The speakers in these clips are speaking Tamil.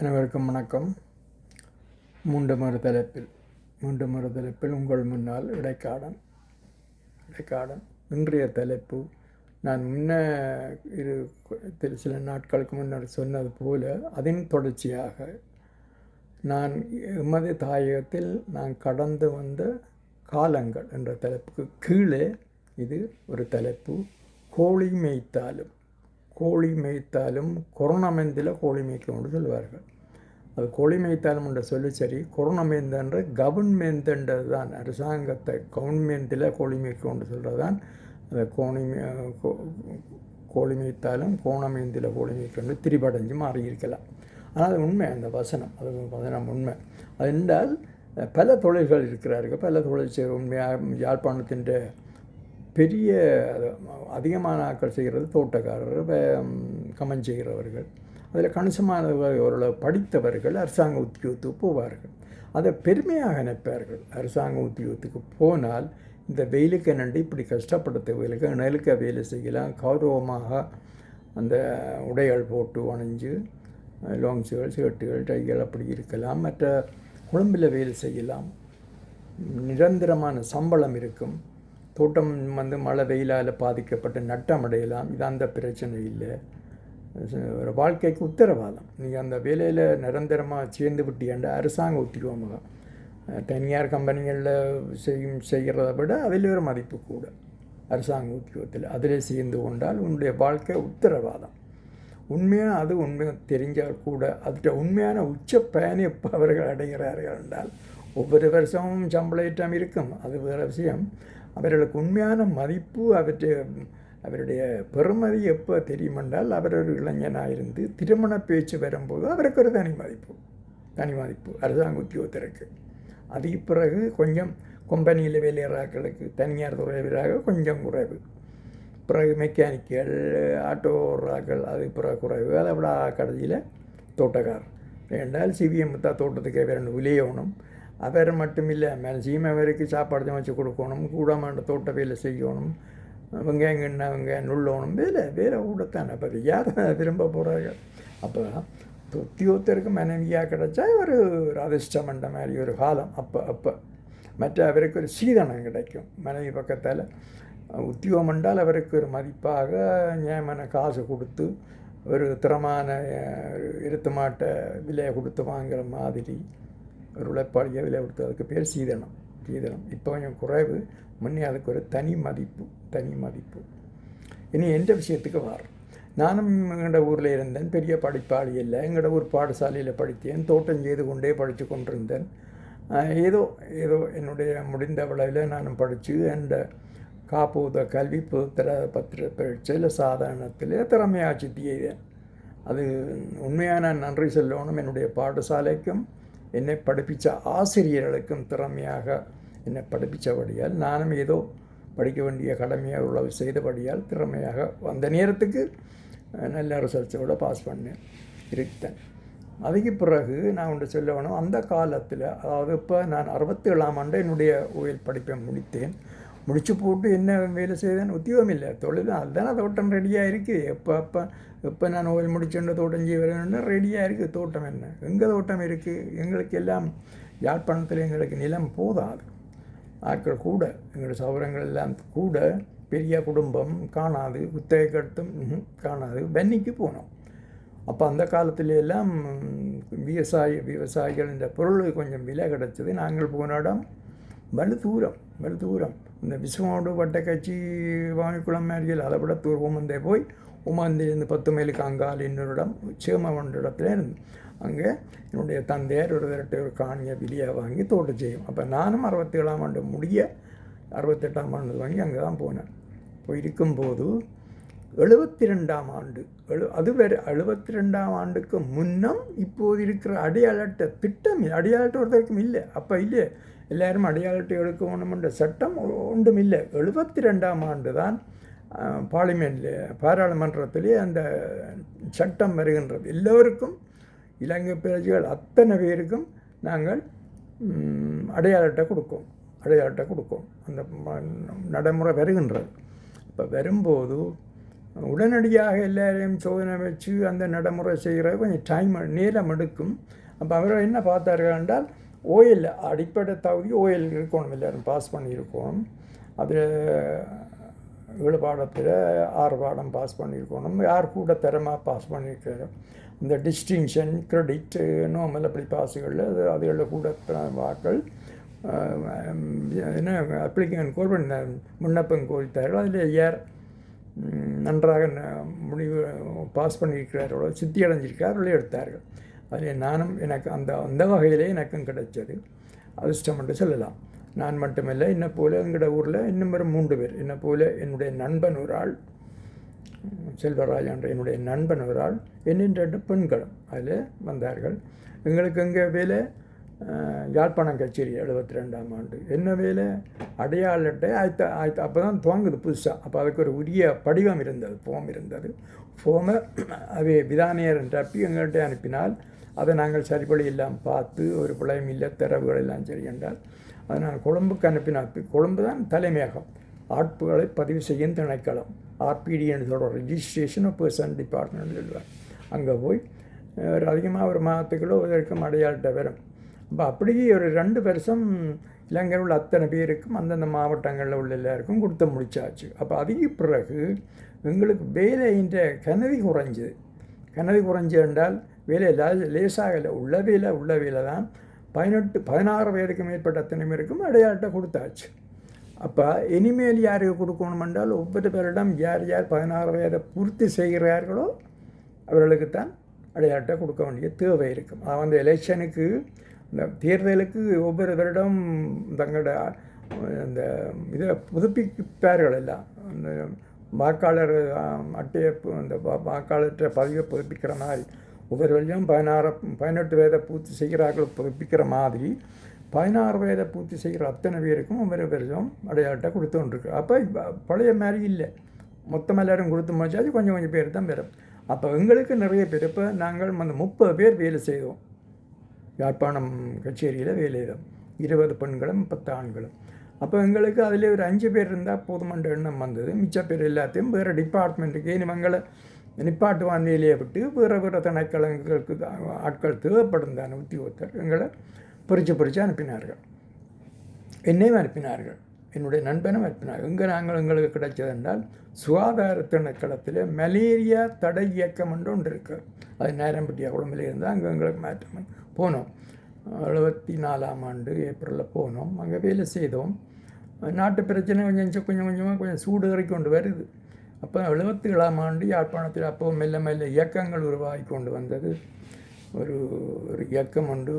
அனைவருக்கும் வணக்கம். மூன்று மறு தலைப்பில் மூன்று மறு தலைப்பில் உங்கள் முன்னால் இடைக்காடன் இடைக்காடன் இன்றைய தலைப்பு. நான் முன்ன இரு சில நாட்களுக்கு முன்னர் சொன்னது போல அதன் தொடர்ச்சியாக நான் எமது தாயகத்தில் நான் கடந்து வந்த காலங்கள் என்ற தலைப்புக்கு கீழே இது ஒரு தலைப்பு. கோழி மேய்த்தாலும் கோழி மேய்த்தாலும் கொரோனாமெந்தில் கோழி மேய்க்கும் கொண்டு சொல்லுவார்கள் அது கோழி மேய்த்தாலும் என்ற சொல்லி சரி கொரோனாமேந்தன்ற கவர்மெண்ட்ன்றது தான் அரசாங்கத்தை கவர்மெண்ட்டில் கோழி மேய்க்கும் சொல்கிறது தான் அந்த கோணி மே- கோ- கோழி மேய்த்தாலும் கோணமேந்தில் கோழி மேய்க்கும் திரிபடைஞ்சு மாறியிருக்கலாம் ஆனால் அது உண்மை அந்த வசனம். அது வசனம் உண்மை. அது என்றால் பல தொழில்கள் இருக்கிறார்கள். பல தொழில் செய்ய உண்மையாக யாழ்ப்பாணத்தின் பெரிய அது அதிகமான ஆக்கள் செய்கிறது தோட்டக்காரர் வே- கமன் செய்கிறவர்கள். அதில் கணிசமானவர்கள் ஓரளவு படித்தவர்கள் அரசாங்க உத்தியோகத்துக்கு போவார்கள். அதை பெருமையாக நினைப்பார்கள். அரசாங்க உத்தியோகத்துக்கு போனால் இந்த வெயிலுக்கு நண்டு இப்படி கஷ்டப்பட்ட தேவைகளுக்கு நிழலுக்க வேலை செய்யலாம் கௌரவமாக அந்த உடைகள் போட்டு அணிஞ்சு லாங்ஸுகள் ஷர்ட்டுகள் டைகள் அப்படி இருக்கலாம் மற்ற குழம்பில் வேலை செய்யலாம். நிரந்தரமான சம்பளம் இருக்கும். தோட்டம் வந்து மழை வெயிலால் பாதிக்கப்பட்டு நட்டம் அடையலாம் இது அந்த பிரச்சனை இல்லை. ஒரு வாழ்க்கைக்கு உத்தரவாதம். நீங்கள் அந்த வேலையில் நிரந்தரமாக சேர்ந்து விட்டீண்ட அரசாங்கம் ஒத்துக்குவாங்க தனியார் கம்பெனிகளில் செய்யும் செய்கிறத விட அதில் ஒரு மதிப்பு கூட. அரசாங்க உத்தியோகத்தில் அதில் சேர்ந்து கொண்டால் உன்னுடைய வாழ்க்கை உத்தரவாதம். உண்மையாக அது உண்மையாக தெரிஞ்சால் கூட அதுட்ட உண்மையான உச்ச பயனை எப்போ அவர்கள் அடைகிறார்கள் என்றால் ஒவ்வொரு வருஷமும் சம்பளம் இருக்கும். அது வேறு விஷயம். அவர்களுக்கு உண்மையான மதிப்பு அவற்றை அவருடைய பெருமதி எப்போ தெரியுமென்றால் அவர் ஒரு இளைஞனாக இருந்து திருமண பேச்சு வரும்போது அவருக்கு ஒரு தனி மதிப்பு தனி மதிப்பு அரசாங்க உத்தியோகத்திற்கு அதுக்கு பிறகு கொஞ்சம் கொம்பனியில் வேலையாளர்களுக்கு தனியார் துறைவராக கொஞ்சம் குறைவு. பிறகு மெக்கானிக்கல் ஆட்டோராக்கள் அது பிறகு குறைவு. அதை விட கடைசியில் தோட்டக்கார் என்றால் சிவிஎம் தான் தோட்டத்துக்கு ரெண்டு விளையணும். அவர் மட்டும் இல்லை சீமை வரைக்கும் சாப்பாடு சமைச்சு கொடுக்கணும். கூடமாண்ட தோட்ட வேலை செய்யணும். வெங்காயம் கிண்ண வெங்காயம் நுள்ளணும் வேலை வேலை கூடத்தானே. அப்போ யார் விரும்ப போகிறார்கள் அப்போ தொத்தி உத்தியோகத்திற்கு மனைவியாக கிடைச்சா ஒரு அதிர்ஷ்டம் அதிர்ஷ்டமண்ட மாதிரி ஒரு காலம். அப்போ அப்போ. மற்ற அவருக்கு ஒரு சீதனம் கிடைக்கும். மனைவி பக்கத்தால் உத்தியோகம் என்றால் அவருக்கு ஒரு மதிப்பாக நியாயமான காசு கொடுத்து ஒரு திறமான ஒரு இருத்து மாட்டை விலையை கொடுத்து வாங்குகிற மாதிரி ஒரு உழைப்பாளியை விலை கொடுத்து அதுக்கு பேர் சீதனம். சீதனம் இப்போ கொஞ்சம் குறைவு. முன்னே அதுக்கு ஒரு தனி மதிப்பு தனி மதிப்பு. இனி எந்த விஷயத்துக்கு வாரம் நானும் எங்களோட ஊரில் இருந்தேன். பெரிய படிப்பாளி இல்லை. எங்களோட ஊர் பாடசாலையில் படித்தேன். தோட்டம் செய்து கொண்டே படித்து கொண்டிருந்தேன். ஏதோ ஏதோ என்னுடைய முடிந்த அளவில் நானும் படித்து என்ற காப்பூத கல்வி புத்திர பத்திர பரீட்சையில் சாதாரணத்தில் திறமையாட்சி சித்தியேன் அது உண்மையான நன்றி சொல்லணும். என்னுடைய பாடசாலைக்கும் என்னை படிப்பித்த ஆசிரியர்களுக்கும் திறமையாக என்னை படிப்பித்தபடியால் நானும் ஏதோ படிக்க வேண்டிய கடமையாக உள்ளவை செய்தபடியால் திறமையாக வந்த நேரத்துக்கு அஹ், நல்ல ரிசல்ட்ஸோட பாஸ் பண்ணேன் இருக்கேன் அதுக்கு பிறகு நான் ஒன்று சொல்ல வேணும் அந்த காலத்தில் அதாவது இப்போ நான் அறுபத்தேழாம் ஆண்டு என்னுடைய ஓயில் படிப்பை முடித்தேன். முடிச்சு போட்டு என்ன வேலை செய்தேன் உத்தியோகம் இல்லை. தொழில் அதுதானே தோட்டம் ரெடியாக இருக்குது எப்போ அப்போ எப்போ நான் ஓயில் முடிச்சுட்டு தோட்டம் செய்ய வரணும்னா ரெடியாக இருக்குது தோட்டம் என்ன? எங்கள் தோட்டம் இருக்குது எங்களுக்கு எல்லாம் யாழ்ப்பாணத்தில் எங்களுக்கு நிலம் போதாது. ஆட்கள் கூட எங்களோட சௌரங்கள் எல்லாம் கூட பெரிய குடும்பம் காணாது. குத்தகை கட்டும் காணாது. வன்னிக்கு போனோம். அப்போ அந்த காலத்துல எல்லாம் விவசாய விவசாயிகள் இந்த பொருள் கொஞ்சம் விலை கிடச்சது. நாங்கள் போன இடம் வலு தூரம் வலு தூரம் இந்த விஸ்வமாவோட வட்டக்கட்சி வாணிக்குளம் மேரியில் அதை விட தூர்வம் வந்தே போய் உமந்திலிருந்து பத்து மைலுக்கு அங்கால் இன்னொரு இடம் சேமவன்ற இடத்துல இருந்து. அங்கே என்னுடைய தந்தையார் ஒரு தரட்டு ஒரு காணியை விலையாக வாங்கி தோட்டம் செய்யும். அப்போ நானும் அறுபத்தேழாம் ஆண்டு முடிய அறுபத்தெட்டாம் ஆண்டு வாங்கி அங்கே தான் போனேன். போய் இருக்கும்போது எழுபத்தி ரெண்டாம் ஆண்டு எழு அது வேறு எழுபத்தி ரெண்டாம் ஆண்டுக்கு முன்னம் இப்போது இருக்கிற அடையாளட்ட திட்டம் அடையாளட்ட ஒருத்தருக்கும் இல்லை. அப்போ இல்லையே எல்லாரும் அடையாளத்தை எடுக்க வேணுமென்ற சட்டம் ஒன்றும் இல்லை எழுபத்தி ரெண்டாம் ஆண்டு தான் பார்லிமெண்ட்ல பாராளுமன்றத்திலே அந்த சட்டம் வருகின்றது. எல்லோருக்கும் இலங்கை பிரஜைகள் அத்தனை பேருக்கும் நாங்கள் ம், அடையாள அட்டை கொடுக்கும். அடையாள அட்டை அந்த நடைமுறை வருகின்றது. இப்போ வரும்போது உடனடியாக எல்லாரையும் சோதனை வச்சு அந்த நடைமுறை செய்கிறது கொஞ்சம் டைம் நேரம் எடுக்கும். அப்போ அவர் என்ன பார்த்தார்கள் என்றால் ஓஎல் அடிப்படை தகுதி ஓஎல் இருக்கணும். எல்லாரும் பாஸ் பண்ணியிருக்கோம். அதில் ஏழு ஆறு பாடம் பாஸ் பண்ணியிருக்கணும். யார் கூட திறமாக பாஸ் பண்ணியிருக்காரு? இந்த டிஸ்டிங்ஷன் கிரெடிட் நோமல் அப்படி பாஸுகளில் அது அதுகளில் கூட வாக்கள் என்ன அப்ளிகேஷன் கோல் பண்ண விண்ணப்பம் கோரித்தார்கள். அதில் யார் நன்றாக முடிவு பாஸ் பண்ணியிருக்கிறார்களோ சித்தி அடைஞ்சிருக்கார்களோ எடுத்தார்கள். அதில் நானும் எனக்கு அந்த அந்த வகையிலே எனக்கும் கிடைச்சது. அதிர்ஷ்டம் என்று சொல்லலாம். நான் மட்டுமல்ல என்னை போல எங்களோட ஊரில் இன்னும் ஒரு மூன்று பேர். என்னை போல என்னுடைய நண்பன் ஒரு ஆள் செல்வராஜ் என்ற என்னுடைய நண்பன் ஒரு ஆள் என்னின் ரெண்டு பெண்களும் அதில் வந்தார்கள். எங்களுக்கு எங்கே வேலை யாழ்ப்பாணம் கச்சேரி எழுபத்தி ரெண்டாம் ஆண்டு. என்ன வேலை? அடையாள அட்டை ஆயிரத்த ஆயிரத்தி அப்போ தான் துவங்குது புதுசாக அப்போ அதுக்கு ஒரு உரிய படிவம் இருந்தது ஃபோம் இருந்தது. ஃபோமை அவை விதானியர் தப்பி எங்கள்கிட்ட அனுப்பினால் அதை நாங்கள் சரிபடி எல்லாம் பார்த்து ஒரு பிள்ளையும் இல்லை தரவுகள் எல்லாம் சரி என்றால் அதை நான் கொழும்புக்கு அனுப்பினால் கொழும்பு தான் தலைமையகம். ஆட்புகளை பதிவு செய்யும் திணைக்களம். ஆர்பிடி என்று சொல்கிற ரிஜிஸ்ட்ரேஷன் ஆஃப் பர்சன் டிபார்ட்மெண்ட் சொல்லுவார். அங்கே போய் ஒரு அதிகமாக ஒரு மாதத்துக்குள்ளே இதற்கும் அடையாளத்தை வரும். அப்போ அப்படியே ஒரு ரெண்டு வருஷம் இலங்கையில் உள்ள அத்தனை பேருக்கும் அந்தந்த மாவட்டங்களில் உள்ள எல்லாருக்கும் கொடுத்து முடிச்சாச்சு. அப்போ அதுக்கு பிறகு எங்களுக்கு வேலைன்ற கனவி குறைஞ்சது. கனவி குறைஞ்சி என்றால் வேலை லேசாகலை உள்ள இல்லை உள்ள வேலை தான். பதினெட்டு பதினாறு வயதுக்கு மேற்பட்ட அத்தனை பேருக்கும் அடையாளத்தை கொடுத்தாச்சு. அப்போ இனிமேல் யாருக்கு கொடுக்கணும் என்றால் ஒவ்வொரு பேரிடம் யார் யார் பதினாறு வயதை பூர்த்தி செய்கிறார்களோ அவர்களுக்குத்தான் அடையாளத்தை கொடுக்க வேண்டிய தேவை இருக்கும். அந்த எலெக்ஷனுக்கு இந்த தேர்தலுக்கு ஒவ்வொரு வருடம் தங்களோட அந்த இதை புதுப்பிப்பார்கள் எல்லாம். அந்த வாக்காளர் அட்டையை அந்த வாக்காளர்கிட்ட பதிவை புதுப்பிக்கிற மாதிரி. ஒவ்வொரு வழியும் பதினாறு பதினெட்டு வயதை பூர்த்தி செய்கிறார்கள் புதுப்பிக்கிற மாதிரி. பதினாறு வயதை பூர்த்தி செய்கிற அத்தனை பேருக்கும் ஒவ்வொரு வருஷம் அடையாளத்தை கொடுத்து கொண்டிருக்கு. அப்போ பழைய மாதிரி இல்லை. மொத்தம் எல்லோரும் கொடுத்து முடிச்சாச்சு கொஞ்சம் கொஞ்சம் பேர் தான் பெறும். அப்போ எங்களுக்கு நிறைய பேர் இப்போ நாங்கள் அந்த முப்பது பேர் வேலை செய்தோம். யாழ்ப்பாணம் கச்சேரியில் வேலை செய்தோம். இருபது பெண்களும் பத்து ஆண்களும் அப்போ எங்களுக்கு அதில் ஒரு அஞ்சு பேர் இருந்தால் போதுமன்ற எண்ணம் வந்தது. மிச்ச பேர் எல்லாத்தையும் வேறு டிபார்ட்மெண்ட்டுக்கு இனிமங்களை நிப்பாட்டு வாந்தியிலேயே விட்டு வேறு வேறு திணைக்களங்களுக்கு ஆட்கள் தேவைப்படும் தானே உத்தியோகத்தர் எங்களை பிரித்து பிரித்து அனுப்பினார்கள். என்னையும் அனுப்பினார்கள். என்னுடைய நண்பனும் அனுப்பினார் எங்கே நாங்கள் எங்களுக்கு கிடைச்சது என்றால் சுகாதார திணைக்களத்தில் மலேரியா தடை இயக்கம் என்று ஒன்று இருக்குது அது நேரம்பட்டியா குழம்புல இருந்தால் அங்கே எங்களுக்கு மாற்றம். போனோம். எழுபத்தி நாலாம் ஆண்டு ஏப்ரலில் போனோம். அங்கே வேலை செய்தோம். நாட்டு பிரச்சனை கொஞ்சம் கொஞ்சம் கொஞ்சமாக கொஞ்சம் சூடு ஏறி கொண்டு வருது அப்போ எழுபத்தி ஏழாம் ஆண்டு யாழ்ப்பாணத்தில் அப்போ மெல்ல மெல்ல இயக்கங்கள் உருவாகி கொண்டு வந்தது ஒரு ஒரு இயக்கம் உண்டு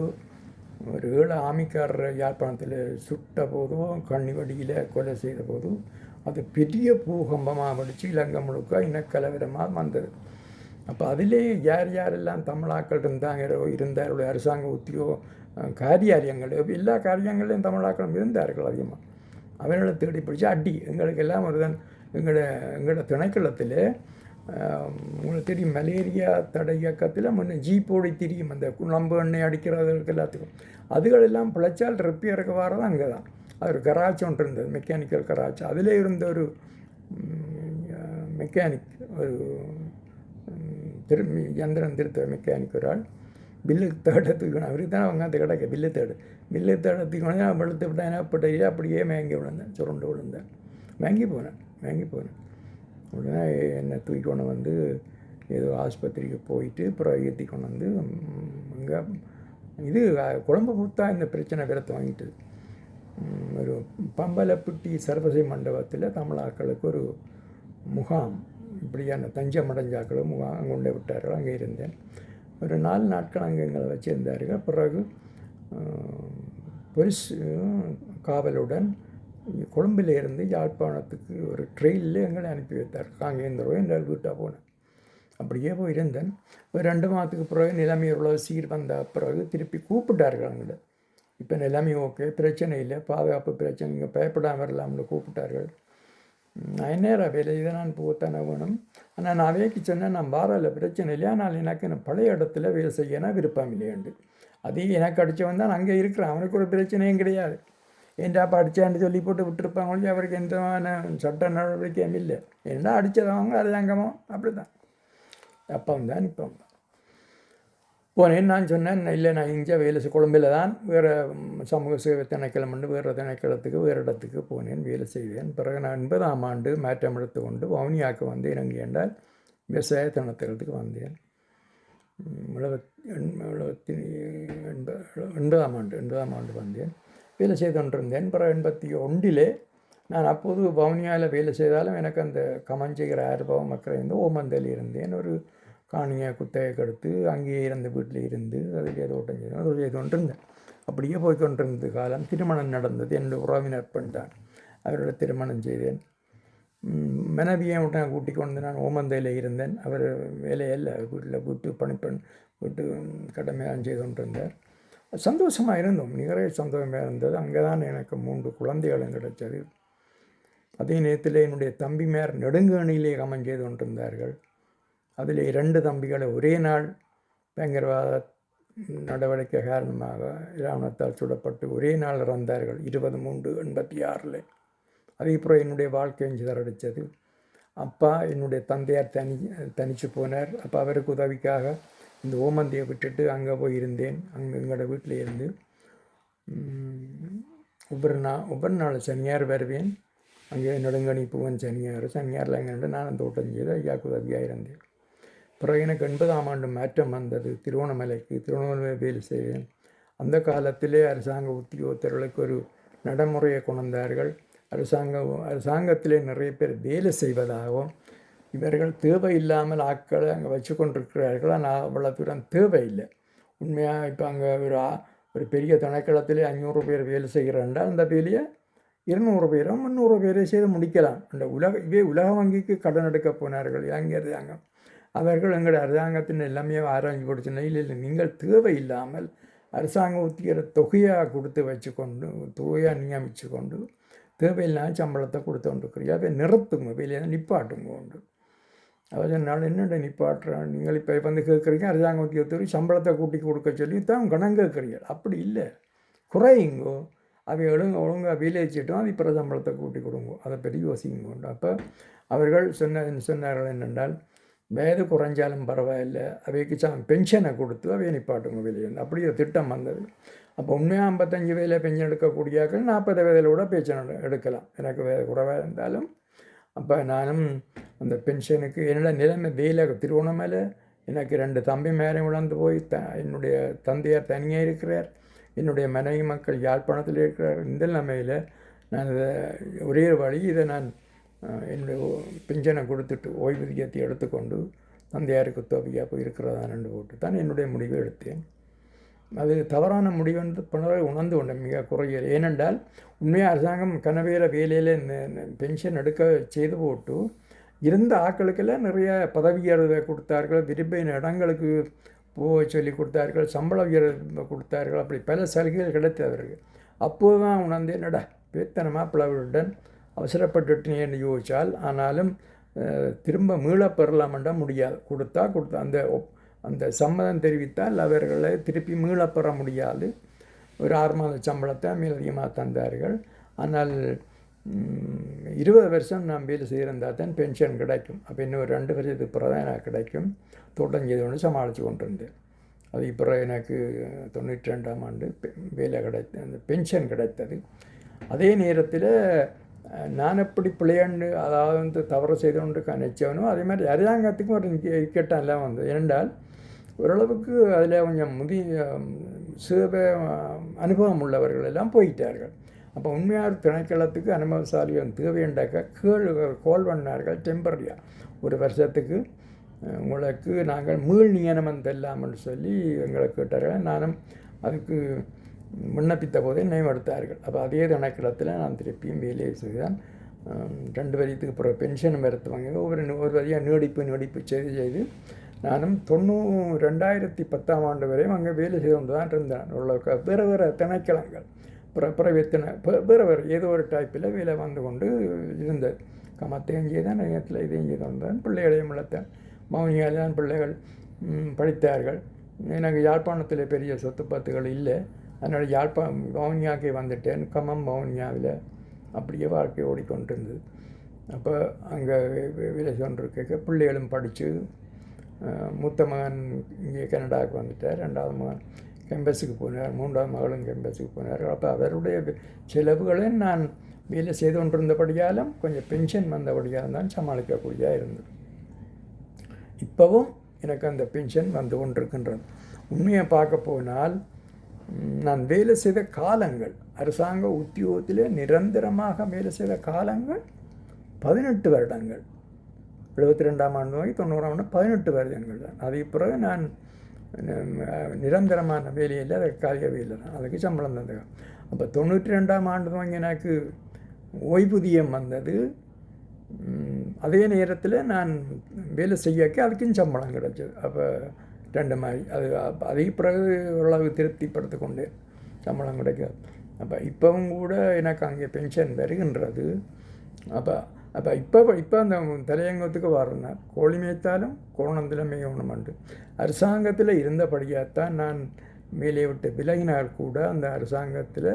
ஒரு ஏழு ஆமிக்காரர் யாழ்ப்பாணத்தில் சுட்ட போதும் கண்ணிவடியில் கொலை செய்த போதும் அது பெரிய பூகம்பமாக படித்து இலங்கை முழுக்க இனக்கலவரமாக வந்தது அப்போ அதிலே யார் யாரெல்லாம் தமிழாக்கள் இருந்தாங்களோ இருந்தார்களோ அரசாங்க உத்தியோ காரியாரியங்களோ எல்லா காரியங்களையும் தமிழாக்களும் இருந்தார்கள் அதிகமாக அவனோட தேடி பிடிச்சி அடி. எங்களுக்கு எல்லாம் ஒருதான் எங்களோட எங்களோட திணைக்களத்தில் உங்களுக்கு தெரியும் மலேரியா தடை இயக்கத்தில் முன்ன ஜீப்போடி தெரியும் அந்த குழம்பு எண்ணெய் அடிக்கிறதுக்கு எல்லாத்துக்கும். அதுகளெல்லாம் பிழைச்சால் ரிப்பேருக்கு வரதான் அங்கே தான் அது ஒரு கராச்சி ஒன்று இருந்தது மெக்கானிக்கல் கராச்சி. அதில் இருந்த ஒரு மெக்கானிக் ஒரு திரு யந்திரம் திருத்த மெக்கானிக் ஒரு ஆள். பில்லு தேடத்துக்கு அவருக்கு தான் அவங்க அந்த கிடைக்க. பில்லு தேடு பில்லு தேடத்துக்கு நான் வெளுத்து விட்டேன். அப்படியே அப்படியே மேங்கி விழுந்தேன். சுருண்டு விழுந்தேன். மேங்கி போனேன். மேங்கி போனேன். உடனே என்னை தூக்கி கொண்டு வந்து ஏதோ ஆஸ்பத்திரிக்கு போயிட்டு அப்புறம் ஏற்றி கொண்டு வந்து அங்கே இது குழம்பு பூத்தா இந்த பிரச்சனை விரத்து வாங்கிட்டு. ஒரு பம்பலப்பட்டி சர்வசை மண்டபத்தில் தமிழாக்களுக்கு ஒரு முகாம். இப்படியான தஞ்சம் அடைஞ்சாக்களும் முகாம் கொண்டு விட்டார்கள். அங்கே இருந்தேன். ஒரு நாலு நாட்கள் அங்கே எங்களை வச்சுருந்தார்கள் பிறகு போலீஸ் காவலுடன் கொழும்பில் இருந்து யாழ்ப்பாணத்துக்கு ஒரு ட்ரெயினில் எங்களை அனுப்பி வைத்தார். காங்கேந்திரோ என்றால் வீட்டாக போனேன். அப்படியே போய் இருந்தேன் ஒரு ரெண்டு மாதத்துக்கு பிறகு நிலைமை எவ்வளோ சீர் வந்த பிறகு திருப்பி கூப்பிட்டார்கள் அங்கே. இப்போ நிலைமை ஓகே பிரச்சனை இல்லை. பாதுகாப்பு பிரச்சனை இங்கே பயப்படாமல் வரலாம்னு கூப்பிட்டார்கள். நான் என்ன இதை நான் போகத்தானே வேணும் ஆனால் நான் வேலைக்கு சொன்னேன் நான் வாரல பிரச்சனை இல்லையா நான் எனக்கு நான் பழைய இடத்துல வேலை செய்யணும் விருப்பம் இல்லையாண்டு அது எனக்கு அடித்தவன் தான் அங்கே இருக்கிறான் அவனுக்கு ஒரு பிரச்சனையும் கிடையாது ஏன்டா அடித்தான்னு சொல்லி போட்டு விட்டுருப்பாங்க அவருக்கு எந்த சட்ட நடவடிக்கையும் இல்லை ஏன்னா அடித்ததவங்க அரசாங்கமோ அப்படி தான் அப்பம் தான் இப்போ போனேன் நான் சொன்னேன் இல்லை நான் இங்கே வேலை செய் கொழும்பில் தான் வேறு சமூக சேவை திணைக்களம் வந்து வேறு திணைக்களத்துக்கு வேறு இடத்துக்கு போனேன் வேலை செய்வேன் பிறகு நான் எண்பதாம் ஆண்டு மாற்றம் எடுத்துக்கொண்டு வவுனியாவுக்கு வந்தேன் எங்கே என்றால் விவசாய திணைக்களத்துக்கு வந்தேன் எழுபத்தி எழுபத்தி எண்பது எண்பதாம் ஆண்டு எண்பதாம் ஆண்டு வந்தேன் வேலை செய்து கொண்டிருந்தேன் பிறகு எண்பத்தி ஒன்றிலே நான் அப்போது வவுனியாவில் வேலை செய்தாலும் எனக்கு அந்த கமஞ்செய்கிற ஆர்வம் மக்கள் இருந்து ஓமந்தல் இருந்தேன் ஒரு காணியை குத்தகை கெடுத்து அங்கேயே இருந்த வீட்டில் இருந்து அதில் ஏதோ ஒட்டஞ்சு அது ஏதோ கொண்டிருந்தேன் அப்படியே போய் கொண்டிருந்த காலம் திருமணம் நடந்தது. என்னுடைய உறவினர் பெண் தான் அவரோட திருமணம் செய்தேன். மனைவியை விட்டு கூட்டிக் கொண்டு நான் ஓமந்தையில் இருந்தேன். அவர் வேலையல்ல. வீட்டில் வீட்டு பணிப்பெண் வீட்டு கடமையாக செய்து கொண்டிருந்தார். சந்தோஷமாக இருந்தோம். நிகரே சந்தோஷமாக இருந்தது. அங்கே தான் எனக்கு மூன்று குழந்தைகளும் கிடைச்சது. அதே நேரத்தில் என்னுடைய தம்பிமார் நெடுங்கணியிலே கமம் செய்து கொண்டிருந்தார்கள். அதில் இரண்டு தம்பிகளை ஒரே நாள் பயங்கரவாத நடவடிக்கை காரணமாக இராணுவத்தால் சுடப்பட்டு ஒரே நாள் இறந்தார்கள். இருபது மூன்று எண்பத்தி ஆறில். அதே என்னுடைய வாழ்க்கையும் சிதறடித்தது அப்பா என்னுடைய தந்தையார் தனி தனித்து போனார். அப்போ அவருக்கு உதவிக்காக இந்த ஓமந்தியை விட்டுட்டு அங்கே போய் இருந்தேன். அங்கே எங்களோட வீட்டில் இருந்து. ஒவ்வொரு நாள் ஒவ்வொரு நாள் சனியார் வருவேன். அங்கே நெடுங்கணி பூவன் சனியார் சனியாரில் எங்கே நான் தோட்டம் செய்து ஐயாவுக்கு உதவியாக இருந்தேன். பிறகு எனக்கு எண்பதாம் ஆண்டு மாற்றம் வந்தது. திருவண்ணாமலைக்கு திருவண்ணாமலை வேலை செய்வேன் அந்த காலத்திலே அரசாங்க உத்தியோகத்தர்களுக்கு ஒரு நடைமுறையை கொண்டார்கள் அரசாங்க அரசாங்கத்திலே நிறைய பேர் வேலை செய்வதாகவும் இவர்கள் தேவையில்லாமல் ஆட்களை அங்கே வச்சு கொண்டிருக்கிறார்கள்? ஆனால் அவ்வளோ தூரம் தேவையில்லை. உண்மையாக இப்போ அங்கே ஒரு ஒரு பெரிய திணைக்களத்திலே ஐநூறு பேர் வேலை செய்கிறாண்டா அந்த வேலையை இருநூறு பேரோ முந்நூறு பேரோ செய்து முடிக்கலாம். அந்த உலக இவே உலக வங்கிக்கு கடன் எடுக்க போனார்கள். அங்கே அவர்கள் எங்களுடைய அரசாங்கத்தின் எல்லாமே ஆராய்ச்சி கொடுத்தன இல்லை இல்லை நீங்கள் தேவையில்லாமல் அரசாங்க ஊத்திக்கிற தொகையாக கொடுத்து வச்சுக்கொண்டு தொகையாக நியமித்து கொண்டு தேவையில்லாமல் சம்பளத்தை கொடுத்து கொண்டிருக்கிறீங்க அதை நிறுத்துங்க வெளியே நிப்பாட்டுங்க உண்டு. அவர் சொன்னால் என்னென்ன நிப்பாட்டுறேன் நீங்கள் இப்போ வந்து கேட்குறீங்க அரசாங்க உத்தியோகத்தோடு சம்பளத்தை கூட்டி கொடுக்க சொல்லி தான் கணம் கேட்குறீங்க அப்படி இல்லை. குறையுங்கோ அவை ஒழுங்க ஒழுங்காக வேலை அது இப்போ சம்பளத்தை கூட்டி கொடுங்க. அதை பற்றி யோசிங்க அப்போ அவர்கள் சொன்ன சொன்னார்கள் என்னென்றால் வயது குறைஞ்சாலும் பரவாயில்லை. அவைக்கு ச பென்ஷனை கொடுத்து அவையை நிப்பாட்டுங்க வெளியே அப்படி ஒரு திட்டம் வந்தது. அப்போ உண்மையாக ஐம்பத்தஞ்சு வயதில் பென்ஷன் எடுக்கக்கூடியாக்கள் நாற்பது வயதில் கூட பென்ஷன் எடுக்கலாம். எனக்கு வயது குறைவாக இருந்தாலும் அப்போ நானும் அந்த பென்ஷனுக்கு என்னோட நிலைமை வெயில திருவண்ணாமலை எனக்கு ரெண்டு தம்பி மேலே விளந்து போய் த என்னுடைய தந்தையார் தனியாக இருக்கிறார். என்னுடைய மனைவி மக்கள் யாழ்ப்பாணத்தில் இருக்கிறார். இந்த நிலைமையில் நான் இதை ஒரே வழி இதை நான் என்னுடைய பிஞ்சனை கொடுத்துட்டு ஓய்வூதியத்தை எடுத்துக்கொண்டு தந்தையாருக்கு தோப்பியாக போய் இருக்கிறதான்னு போட்டு தான் என்னுடைய முடிவை எடுத்தேன். அது தவறான முடிவென்று பிணறாய் உணர்ந்து கொண்டேன் மிக குறையல் ஏனென்றால் உண்மையாக அரசாங்கம் கனவேல வேலையில் பென்ஷன் எடுக்க செய்து போட்டு இருந்த ஆக்களுக்கெல்லாம் நிறைய பதவி உயர்வை கொடுத்தார்கள் விரும்பின இடங்களுக்கு போக சொல்லி கொடுத்தார்கள் சம்பள உயர்வு கொடுத்தார்கள் அப்படி பல சலுகைகள் கிடைத்தவர்கள். அப்போது தான் உணர்ந்தேன் என்னடா வேத்தனமாக பிளவுடன் அவசரப்பட்டுட்டேன்னு யோசித்தால் ஆனாலும் திரும்ப மீளப் பெறலாமெண்டா முடியாது. கொடுத்தா கொடுத்தா அந்த அந்த சம்மதம் தெரிவித்தால் அவர்களை திருப்பி மீளப் பெற முடியாது. ஒரு ஆறு மாத சம்பளத்தை மேலதிகமாக தந்தார்கள். ஆனால் இருபது வருஷம் நான் வேலை செய்திருந்தால் தான் பென்ஷன் கிடைக்கும். அப்போ இன்னும் ஒரு ரெண்டு வருஷத்துக்கு பிறகு தான் எனக்கு கிடைக்கும். தோட்டம் செய்து கொண்டு சமாளித்து கொண்டிருந்தேன். அது இப்போ எனக்கு தொண்ணூற்றி ரெண்டாம் ஆண்டு வேலை கிடைத்த அந்த பென்ஷன் கிடைத்தது. அதே நேரத்தில் நான் எப்படி பிள்ளையாண்டு அதாவது வந்து தவறு செய்து கொண்டு கணிச்சவனோ அதே மாதிரி அரசாங்கத்துக்கும் ஒரு இக்கட்டம் எல்லாம் வந்தது. ஏனென்றால் ஓரளவுக்கு அதில் கொஞ்சம் முதி சிவ அனுபவம் உள்ளவர்கள் எல்லாம் போயிட்டார்கள். அப்போ உண்மையாக திணைக்களத்துக்கு அனுபவசாலிகள் தேவையண்டாக்க கேள் கோல் பண்ணார்கள் டெம்பரரியாக ஒரு வருஷத்துக்கு உங்களுக்கு நாங்கள் மீள் நியமனம் தெல்லாமல் சொல்லி எங்களை கேட்டார்கள். நானும் அதுக்கு விண்ணப்பித்த போதே நியமெடுத்தார்கள் அப்போ அதே திணைக்களத்தில் நான் திருப்பியும் வேலையை செய்தான். ரெண்டு வரியத்துக்கு பிறகு பென்ஷன் மருத்துவங்க ஒவ்வொரு ஒரு வரியாக நீடிப்பு நீடிப்பு செய்து செய்து நானும் தொண்ணூ ரெண்டாயிரத்தி பத்தாம் ஆண்டு வரையும் அங்கே வேலை செய்து கொண்டு தான் இருந்தேன். உள்ள வேறு வேறு திணைக்களங்கள் பிற பிறவித்தின வேறு வேறு ஏதோ ஒரு டைப்பில் வேலை வந்து கொண்டு இருந்தது கமத்தையும் செய்தான் நேரத்தில் இதையும் செய்து வந்தேன் பிள்ளைகளையும் வளர்த்தேன். மௌனியால் தான் பிள்ளைகள் படித்தார்கள். எனக்கு யாழ்ப்பாணத்தில் பெரிய சொத்து பத்துகள் இல்லை. அதனால் யாழ்ப்பாணம் வவுனியாவுக்கு வந்துட்டேன் கமம் வவுனியாவில் அப்படியே வாழ்க்கை ஓடிக்கொண்டிருந்தது. அப்போ அங்கே வேலை கொண்டிருக்க பிள்ளைகளும் படித்து மூத்த மகன் இங்கே கனடாவுக்கு வந்துட்டார் ரெண்டாவது மகன் கேம்பஸுக்கு போனார் மூன்றாவது மகளும் கேம்பஸுக்கு போனார். அப்போ அவருடைய செலவுகளை நான் வேலை செய்து கொண்டிருந்தபடியாலும் கொஞ்சம் பென்ஷன் வந்தபடியாலும் தான் சமாளிக்கக்கூடியதாக இருந்தது. இப்போவும் எனக்கு அந்த பென்ஷன் வந்து கொண்டிருக்கின்றது. உண்மையை பார்க்க போனால் நான் வேலை செய்த காலங்கள் அரசாங்க உத்தியோகத்தில் நிரந்தரமாக வேலை செய்த காலங்கள் பதினெட்டு வருடங்கள். எழுபத்தி ரெண்டாம் ஆண்டு வரை தொண்ணூறாம் ஆண்டு பதினெட்டு வருடங்கள். தான் அதுக்கு பிறகு நான் நிரந்தரமான வேலையில் அது காலிய வேலை தான் அதுக்கு சம்பளம் தந்தது அப்போ தொண்ணூற்றி ரெண்டாம் ஆண்டு வாங்கி எனக்கு ஓய்வூதியம் வந்தது. அதே நேரத்தில் நான் வேலை செய்யக்க அதுக்கும் சம்பளம் கிடச்சது. அப்போ ரெண்டு மாதிரி அது அதே பிறகு ஓரளவு திருப்திப்படுத்தி கொண்டு சம்பளம் கிடைக்காது அப்போ இப்போவும் கூட எனக்கு அங்கே பென்ஷன் வருகின்றது. அப்போ அப்போ இப்போ இப்போ அந்த தலையங்கத்துக்கு வரணும் கோழி மேய்த்தாலும் கோணத்தில் மேயணுமெண்டு அரசாங்கத்தில் இருந்தபடியாகத்தான் நான் மேலே விட்டு விலகினால் கூட அந்த அரசாங்கத்தில்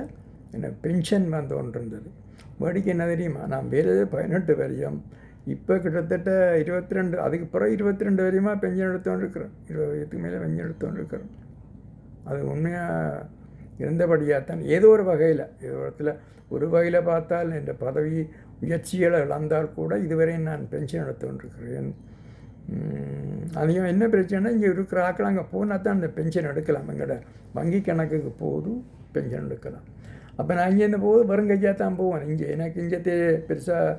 என்ன பென்ஷன் வந்து ஒன்று இருந்தது. வேடிக்கை என்ன தெரியுமா? நான் வேறு பதினெட்டு வரையும் இப்போ கிட்டத்தட்ட இருபத்தி ரெண்டு அதுக்கு பிறகு இருபத்தி ரெண்டு வரையுமா பெஞ்சன் எடுத்துகிட்டு இருக்கிறேன் இருபது வயதுக்கு மேலே பெஞ்சன் எடுத்துகிட்டு இருக்கிறேன் அது உண்மையாக இருந்தபடியாக தான் ஏதோ ஒரு வகையில் ஏதோ இடத்துல ஒரு வகையில் பார்த்தால் என்ற பதவி முயற்சிகளை இழந்தால் கூட இதுவரை நான் பென்ஷன் எடுத்துக்கொண்டிருக்கிறேன் அதிகம் என்ன பிரச்சனை இங்கே இருக்கிற ஆக்கள் அங்கே போனால் தான் அந்த பென்ஷன் எடுக்கலாம். எங்களோட வங்கி கணக்குக்கு போது பென்ஷன் எடுக்கலாம். அப்போ நான் இங்கேருந்து போது வருங்கையாக தான் போவேன். இங்கே எனக்கு இங்கே பெருசாக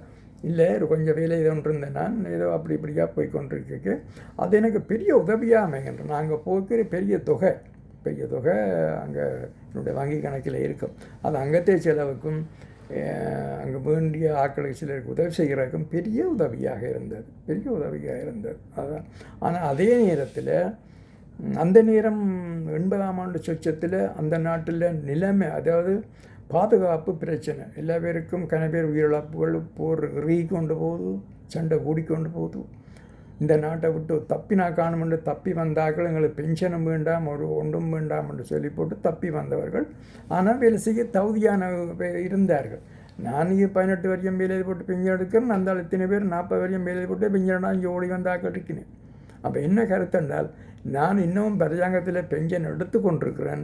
இல்லை கொஞ்சம் வேலை ஏதோ ஒன்று இருந்தேன் நான் ஏதோ அப்படி இப்படியாக போய் கொண்டிருக்க அது எனக்கு பெரிய உதவியாக அமைகின்ற நாங்கள் போக்கிற பெரிய தொகை பெரிய தொகை அங்கே என்னுடைய வங்கி கணக்கில் இருக்கும். அது அங்கத்தே செலவுக்கும் அங்கே வேண்டிய ஆட்களுக்கு சிலருக்கு உதவி செய்கிறதுக்கும் பெரிய உதவியாக இருந்தது பெரிய உதவியாக இருந்தது. அதான். ஆனால் அதே நேரத்தில் அந்த நேரம் எண்பதாம் ஆண்டு சொச்சத்தில் அந்த நாட்டில் நிலைமை அதாவது பாதுகாப்பு பிரச்சனை. எல்லா பேருக்கும் கனபேர் உயிரிழப்புகள் போர் ரீ கொண்டு போகுது சண்டை கூடிக்கொண்டு போகுது. இந்த நாட்டை விட்டு தப்பினா காணுமென்று தப்பி வந்தார்கள் எங்களுக்கு பென்ஷனும் வேண்டாம் ஒரு ஒன்றும் வேண்டாம் என்று சொல்லி போட்டு தப்பி வந்தவர்கள். ஆனால் வேலை செய்ய தகுதியான இருந்தார்கள். நான் இங்கே பதினெட்டு வரையும் வேலையை போட்டு பெஞ்சன் எடுக்கிறேன் அந்த இத்தனை பேர் நாற்பது வரையும் வேலையை போட்டு பெஞ்சனா இங்கே ஓடி வந்தாக்கள் இருக்கிறேன் அப்போ என்ன கருத்து என்றால் நான் இன்னமும் அரசாங்கத்தில் பெஞ்சன் எடுத்து கொண்டிருக்கிறேன்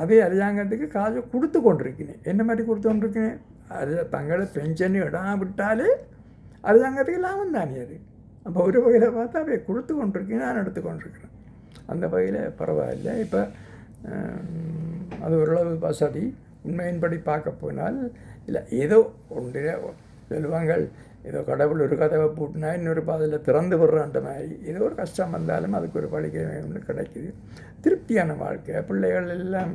அதே அரசாங்கத்துக்கு காசு கொடுத்து എന്നെ என்ன மாதிரி கொடுத்து கொண்டிருக்கிறேன்? அது தங்களை பென்ஷன் விட்டாலே அரசாங்கத்துக்கு லாபம் தானே அது. அப்போ ஒரு வகையில் பார்த்தா அப்படியே கொடுத்து கொண்டிருக்கேன் நான் எடுத்து கொண்டிருக்கிறேன். அந்த வகையில் பரவாயில்ல. இப்போ அது ஓரளவு வசதி. உண்மையின்படி பார்க்க போனால் இல்லை ஏதோ ஒன்று சொல்லுவாங்கள் ஏதோ கடவுள் ஒரு கதவை பூட்டினா இன்னொரு பாதையில் திறந்து விடுறான்ற மாதிரி. ஏதோ ஒரு கஷ்டம் வந்தாலும் அதுக்கு ஒரு பழிக்கை ஒன்று கிடைக்குது. திருப்தியான வாழ்க்கை. பிள்ளைகள் எல்லாம்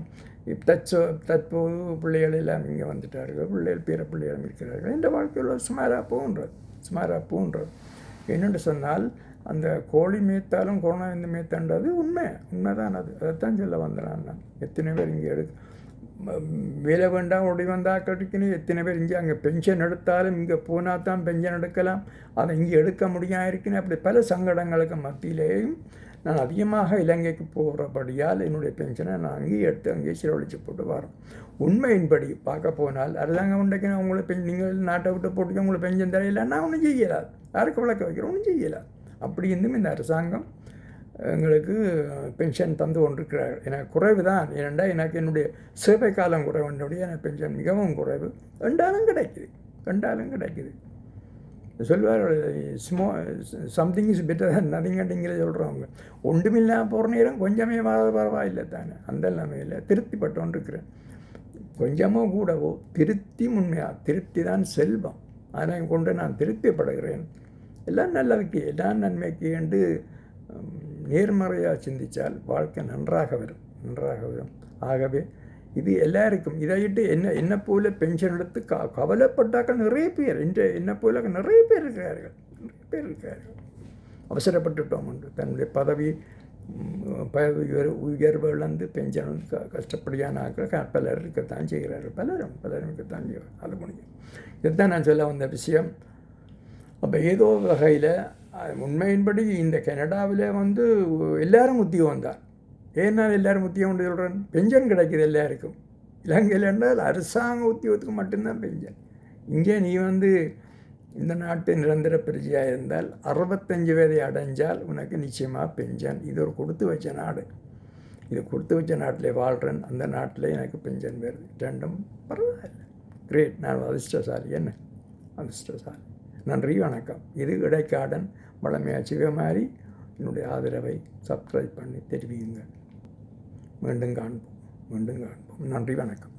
தச்சோ தற்போது பிள்ளைகள் எல்லாம் இங்கே வந்துட்டார்கள். பிள்ளைகள் பிற பிள்ளைகளும் இருக்கிறார்கள். இந்த வாழ்க்கையில் சுமாராக போன்றது சுமாராக போன்றது. என்னென்று சொன்னால் அந்த கோழி மேய்த்தாலும் கோணம் மேய்த்தான்றது உண்மை. உண்மைதான் அது. அதைத்தான் சொல்ல வந்தேன் நான். எத்தனை பேர் இங்கே எடுக்க வேலை வேண்டாம் ஓடி வந்தால் கிடைக்கணும் எத்தனை பேர் இங்கே அங்கே பென்ஷன் எடுத்தாலும் இங்கே போனால் தான் பென்ஷன் எடுக்கலாம் அதை இங்கே எடுக்க முடியாது இருக்குன்னு அப்படி பல சங்கடங்களுக்கு மத்தியிலேயும் நான் அதிகமாக இலங்கைக்கு போகிறபடியால் என்னுடைய பென்ஷனை நான் அங்கேயே எடுத்து அங்கேயே செலவழித்து போட்டு வரோம் உண்மையின்படி பார்க்க போனால் அரசாங்கம் உண்டைக்கு உங்களை பெண் நீங்கள் நாட்டை விட்டு போட்டு உங்களுக்கு பென்ஷன் தரையில்லைன்னா ஒன்றும் செய்யலாது யாருக்கு விளக்க வைக்கிறோம் ஒன்றும் செய்யலாது அப்படி இருந்தும் இந்த அரசாங்கம் எங்களுக்கு பென்ஷன் தந்து கொண்டிருக்கிறார் எனக்கு குறைவு தான். ஏனென்றால் எனக்கு என்னுடைய சேவை காலம் குறைவு. என்னுடைய எனக்கு பென்ஷன் மிகவும் குறைவு. ரெண்டாலும் கிடைக்குது. ரெண்டாலும் கிடைக்குது. சொல்வார் ஸ்மோ சம்திங் இஸ் பெட்டர் தான் நதிங்கண்டிங்கிற சொல்கிறவங்க ஒன்றுமில்லாமல் போகிற நேரம் கொஞ்சமே பரவாயில்லை தானே. அந்த நிலைமையில் திருப்திப்பட்டோன்னு இருக்கிறேன் கொஞ்சமோ கூடவோ திருப்தி உண்மையாக திருப்தி தான் செல்வம். அதனை கொண்டு நான் திருப்திப்படுகிறேன். எல்லாம் நல்லதுக்கு எல்லாம் நன்மைக்கு என்று நேர்மறையாக சிந்தித்தால் வாழ்க்கை நன்றாக வரும் நன்றாக வரும். ஆகவே இது எல்லாருக்கும் இதையிட்டு என்ன என்ன போல பென்ஷன் எடுத்து க கவலைப்பட்டாக்கள் நிறைய பேர். என்ற என்ன போல நிறைய பேர் இருக்கிறார்கள் நிறைய பேர் இருக்கிறார்கள். அவசரப்பட்டுட்டோம் உண்டு தன்னுடைய பதவி பதவி உயர் உயர்வு இழந்து பென்ஷன் வந்து க கஷ்டப்படியான ஆக்கள் பலர் இருக்கத்தான் செய்கிறார்கள். பலரும் பலரும் இருக்கத்தான் செய்வார் அது முடியும். இதுதான் நான் சொல்ல வந்த விஷயம். அப்போ ஏதோ வகையில் உண்மையின்படி இந்த கனடாவில் வந்து எல்லாரும் உத்தியோகம் தான் ஏன்னா எல்லாரும் முத்தியம் கொண்டு சொல்கிறேன் பெஞ்சன் கிடைக்குது எல்லாருக்கும். இலங்கையில் என்றால் அரசாங்க உத்தியோகத்துக்கு மட்டும்தான் பெஞ்சன். இங்கே நீ வந்து இந்த நாட்டு நிரந்தர பிரஜையாக இருந்தால் அறுபத்தஞ்சு வயதை அடைஞ்சால் உனக்கு நிச்சயமாக பெஞ்சன். இது ஒரு கொடுத்து வச்ச நாடு. இது கொடுத்து வச்ச நாட்டில் வாழ்கிறேன் அந்த நாட்டில் எனக்கு பெஞ்சன் வருது ரெண்டும் பரவாயில்ல. கிரேட் நான் அதிர்ஷ்டசாலி. என்ன? அதிர்ஷ்டசாலி. நன்றி வணக்கம். இது இடைக்காடன் வளமையாக சிவமாரி என்னுடைய ஆதரவை சப்ஸ்கிரைப் பண்ணி தெரிவியுங்கள். மீண்டும் காண்போம். மீண்டும் காண்போம். நன்றி வணக்கம்.